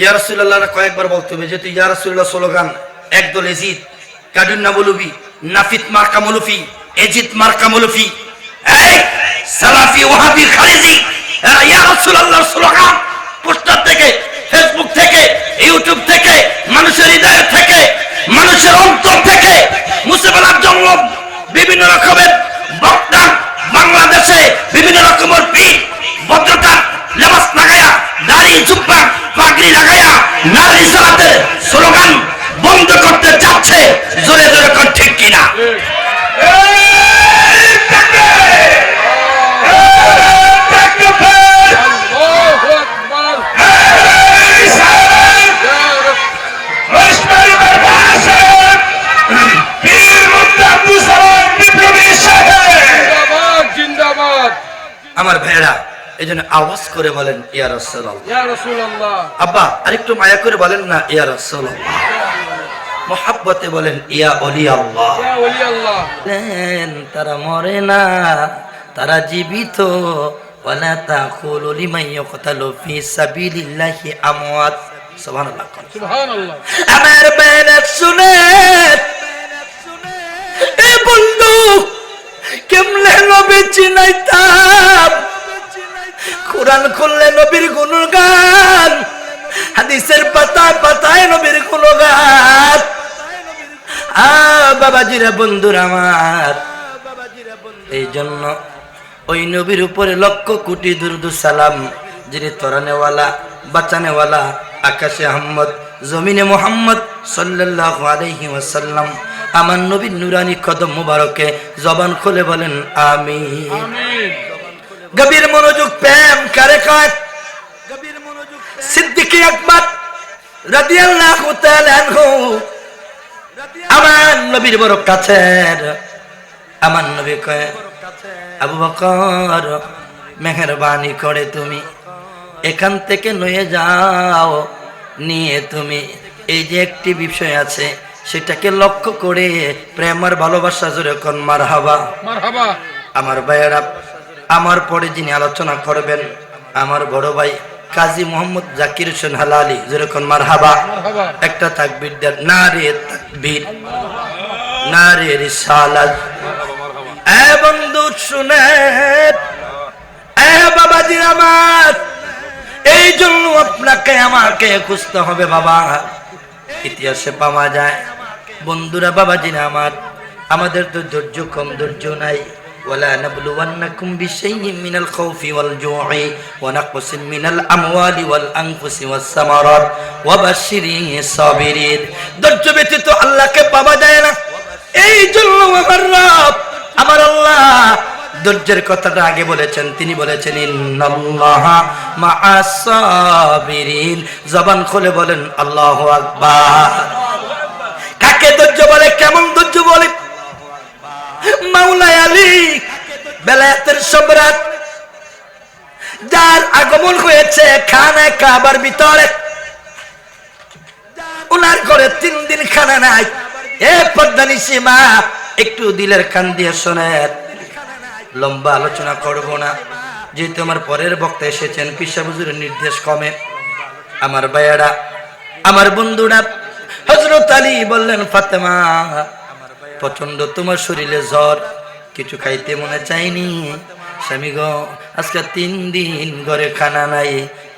ইয়া রাসূলুল্লাহ কয়েকবার বলতে যেহেতু ইয়ারসুল্লাহ স্লোগান, একদল এজিদ নাফিত এজিদ সালাফি খালিজি ইয়ারসুল্লাহর ইয়া স্লোগান, পোস্টার থেকে, ফেসবুক থেকে, ইউটিউব থেকে আমার ভাইয়েরা এই জন্য আওয়াজ করে বলেন ইয়া রাসূলুল্লাহ। আব্বা আরেকটু মায়া করে বলেন না ইয়া রাসূলুল্লাহ। মোহাব্বতে বলেন ইয়া অলি আল্লাহ তারা মরে না তারা জীবিত। ওয়ালা তাকুলু লিমান ইয়াকতালু ফি সাবিলিল্লাহি আমওয়াত। সুবহানাল্লাহ সুবহানাল্লাহ। আমার বেনাত শুনে এ বন্ধু কেমনে নবী চিনাইতাম? কোরআন খুললে নবীর গুণগান, হাদিসের পাতায় পাতায় নবীর গুণগান। আ বাবাজিরা বন্ধুরা আমার এই জন্য ওই নবীর উপরে লক্ষ কোটি দুরদু সালাম, যিনি তরানেওয়ালা, বাঁচানেওয়ালা, আকাশে আহম্মদ, জমিনে মোহাম্মদ আলাইহি ওয়াসাল্লাম, আমার নবীর নুরানি কদম মুবারকে জবান খুলে বলেন, আমিন। গভীর মনোযোগ প্রেম কারে কয়? সিদ্দিকী আকবর রাদিয়াল্লাহু তাআলা আনহু। আমার নবীর বড় কাছের। আমার নবী কয় আবু বকর মেহরবানি করে তুমি এখান থেকে নয়ে যাও। নিয়ে তুমি এই যে একটি বিষয় আছে সেটাকে লক্ষ্য করে প্রেমার ভালোবাসা জোরে কোন মার হাবা আমার ভাইয়েরা আমার পরে যিনি আলোচনা করবেন, আমার বড় ভাই কাজী মোহাম্মদ জাকির হোসেন হালালি, যেরকম মার হাবা একটা তাকবীর দেন না রে তাকবীর না রে রিসালাত। এ বন্ধু শুনে বাবাজি আমার, এই জন্য আপনাকে, আমাকে খুঁজতে হবে বাবা। ইতিহাসে পাওয়া যায়, বন্ধুরা, বাবাজিরা আমার, আমাদের তো ধৈর্য কম, ধৈর্য নাই। ولا نبلونكم بشيء من الخوف والجوع ونقص من الأموال والأنفس والثمرات وبشر الصابرين ধৈর্য ব্যতীত আল্লাহকে পাওয়া যায় না এই জন্য আমার রব আমার আল্লাহ ধৈর্যের কথাটা আগে বলেছেন তিনি বলেছেন ইন্নাল্লাহ মাআস সাবিরিন জবান খুলে বলেন আল্লাহু আকবার কাকে ধৈর্য বলে কেমন ধৈর্য বলে মাওলাই আলী, বেলায়েতের সম্রাট, যার আগমন হয়েছে খানায় কাবার ভিতরে। উনার ঘরে তিন দিন খানা নাই। এ পদ্মানি সীমা একটু দিলের কান দিয়ে শোনেন লম্বা আলোচনা করব না। যেহেতু আমার পরের বক্তা এসেছেন, পিসা বুজুরের নির্দেশ কমে। আমার ভাইয়ারা, আমার বন্ধুরা হজরত আলী বললেন, ফাতেমা প্রচণ্ড তোমার শরীরে জ্বর কিছু খাইতে মনে চাইনি স্বামী গো আজকে তিন দিন ঘরে খানা নাই।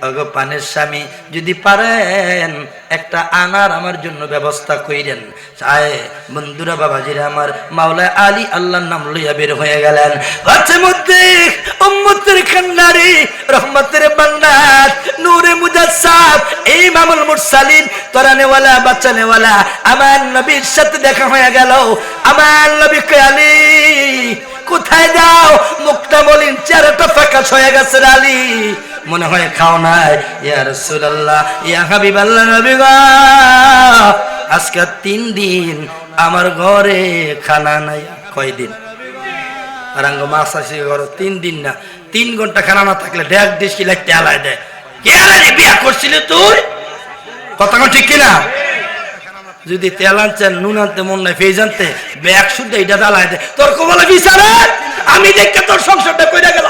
অগো পানের স্বামী, যদি পারেন, একটা আনার আমার জন্য ব্যবস্থা কইরেন। চায় বন্ধুরা, বাবাজিরা আমার মাওলা আলী আল্লাহর নাম লইয়া বের হয়ে গেলেন। আছে মধ্যে উম্মতের রহমতের বান্নার নূরে এই মামুল মুরসালিন আমার নবীর সাথে দেখা হয়ে গেল। আমার নবী কয় আলী কোথায় যাও? মুখটা বলিন চেহারাটা ফাঁকাশ হয়ে গেছে আলী। মনে হয় খাও নাই। ইয়া রাসূলুল্লাহ, ইয়া হাবিবাল্লাহ নবী গো। আজকে তিন দিন আমার ঘরে খানা নাই। কয়দিন? রাঙ্গ মাছ আসি ঘর, তিন দিন না। তিন ঘণ্টা খানা না থাকলে ডেক ডিস কি লাগতে আলাই দেয় কে বিয়া করছিলি তুই? কথা ঠিক কিনা? যদি তেল আনছেন, নুন আনতে, মন নাই ফেজ আনতে, ব্যাগ শুদ্ধ এটা জ্বালায় দে। তোর কবলে বিচারে? আমি দেখে তোর সংসারটা কইরা গেল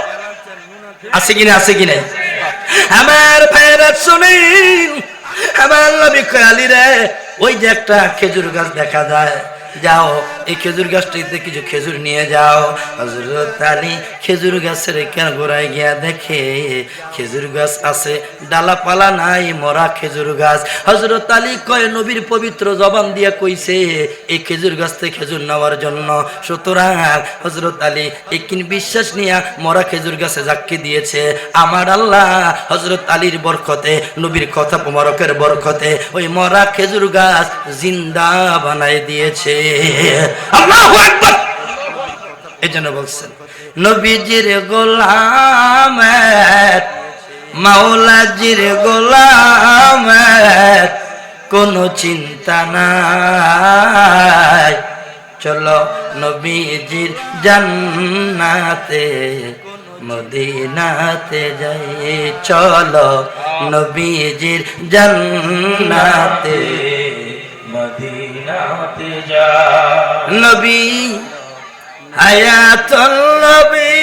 আছে কিনা আছে কিনা আমার ভাইরা শুনেন আমার নবী আলী রে, ওই যে একটা খেজুর গাছ দেখা যায়। যাও, এই খেজুর গাছটিতে কিছু খেজুর নিয়ে যাও। হজরত আলী খেজুর গাছের কেন গোড়ায় গিয়া দেখে, খেজুর গাছ আছে, ডালাপালা নাই, মরা খেজুর গাছ। হজরত আলী কয়, নবীর পবিত্র জবান দিয়া কইছে, এই খেজুর গাছ থেকে খেজুর নেওয়ার জন্য। সুতরাং হজরত আলী একিন বিশ্বাস নিয়া মরা খেজুর গাছে জাক্কি দিয়েছে। আমার আল্লাহ হজরত আলীর বরকতে, নবীর কথা মোবারকের বরকতে, ওই মরা খেজুর গাছ জিন্দা বানাই দিয়েছে। আল্লাহু আকবার। এই জন্য বলছেন, নবীজির গোলাম মাওলাজির গোলাম কোনো চিন্তা নাই। চলো নবীজির জান্নাতে, মদিনাতে যাই। চলো নবীজির জান্নাতে। যা নবী হায়াতুল নবী।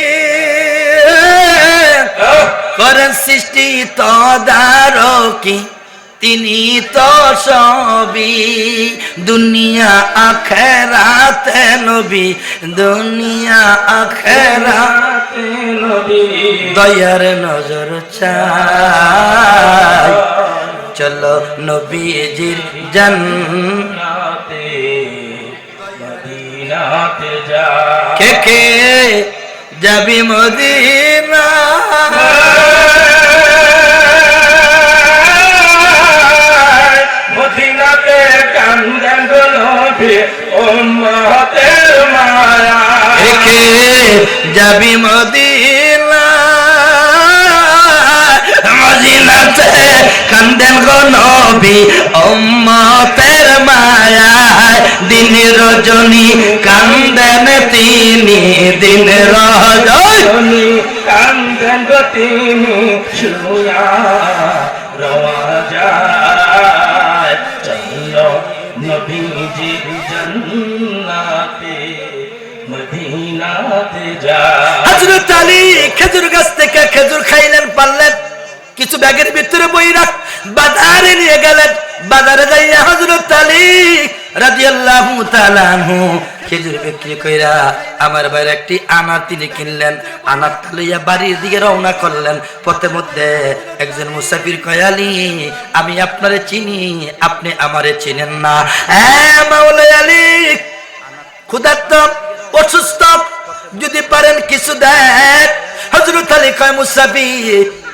করেন সৃষ্টি তদারকি তিনি তো সবই। দুনিয়া আখেরাতে নবী দুনিয়া আখেরা নবী। দয়ার নজর চাই। চলো নবীজির জন্ম মদিনাতে যা। কে কে যাবি মদিনা? মদিনাতে কান্দেন নবী উম্মতের মায়া। কে কে যাবি মদিনা? মদিনাতে কান্দেন গো নবী উম্মতের মায়ায় দিন রজনী কান্দেন তিনি, দিন রজনী কান্দেন তিনি, শুয়া রওয়া যায়। চলো নবীজি জন্নাতে, মদিনাতে যা হজরত আলী খেজুর গাছ থেকে খেজুর খাইলেন, পারলেন। কিছু ব্যাগের ভিতরে বই রাখ। বাজারে নিয়ে গেলেন। বাজারে যাইয়া হজরত আলী রাদিয়াল্লাহু তাআলা খেজুর বিক্রি কইরা আমার বাইরে একটি আনার তিনি কিনলেন। আনারটা লইয়া বাড়ির দিকে রওনা করলেন। পথে মধ্যে একজন মুসাফির কয়ালি আমি আপনারে চিনি, আপনি আমারে চিনেন না। হ্যাঁ মাওলাই আলী, ক্ষুধার্ত, অসুস্থ, যদি পারেন কিছু দেন। হজরত আলী কয় মুসাফি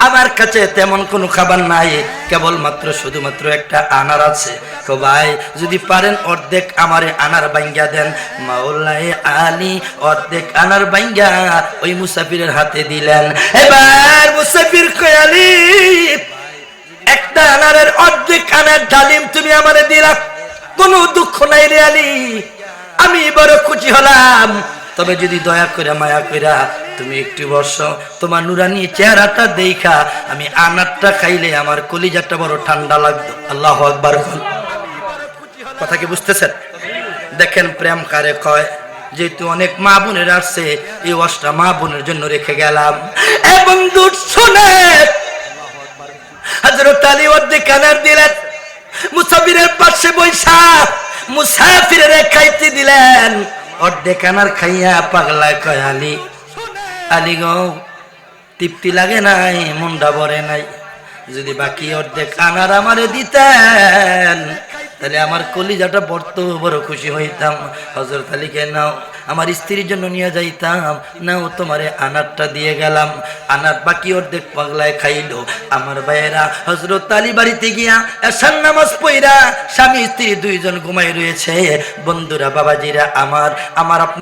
আমার কাছে তেমন কোনো খাবার নাই, কেবলমাত্র শুধুমাত্র একটা আনার আছে। তো ভাই, যদি পারেন অর্ধেক আমারে আনার বাইঙ্গা দেন। মাওলাই আলী, অর্ধেক আনার বাইঙ্গা ওই মুসাফিরের হাতে দিলেন। এবার মুসাফির কয়, আলী, একটা আনারের অর্ধেক আনার ডালিম তুমি আমারে দিলা। কোনো দুঃখ নাই রে আলী, আমি বড় খুশি হলাম। তবে যদি দয়া করে মায়া কইরা তুমি একটু বর্ষ তোমার নুরানি চেহারাটা দেখা, আমি আনারটা খাইলে আমার কলিজাটা বড় ঠান্ডা লাগতো আল্লাহ আকবার কথা কি বুঝতেছেন? দেখেন প্রেম কারে কয়? যেহেতু অনেক মা বোনের আসছে, এই ওয়াশটা মা বোনের জন্য রেখে গেলাম। এবং বন্ধু শোনে হজরত আলী অর্ধেক কানার দিলেন। মুসাফিরের পাশে বৈশা মুসাফিরের খাইতে দিলেন। অর্ধেক আনার খাইয়া পাগলা কয় আলি। আলী গো, তৃপ্তি লাগে নাই মুন্ডা ভরে নাই। যদি বাকি অর্ধেক আনার আমারে দিতেন তাহলে আমার কলিজাটা বর্ত বড় খুশি হইতাম। হজরত আলীকে নাও, আমার স্ত্রীর জন্য নিয়ে যাইতাম। নাও তোমারে আনারটা দিয়ে গেলাম। আনার বাকি অর্ধেক পাগলায় খাইলো। আমার ভাইয়েরা হজরত আলী বাড়িতে গিয়া এসান নামাজ পইরা স্বামী স্ত্রী দুইজন ঘুমাই রয়েছে। বন্ধুরা, বাবাজিরা, আমার আমার আপ-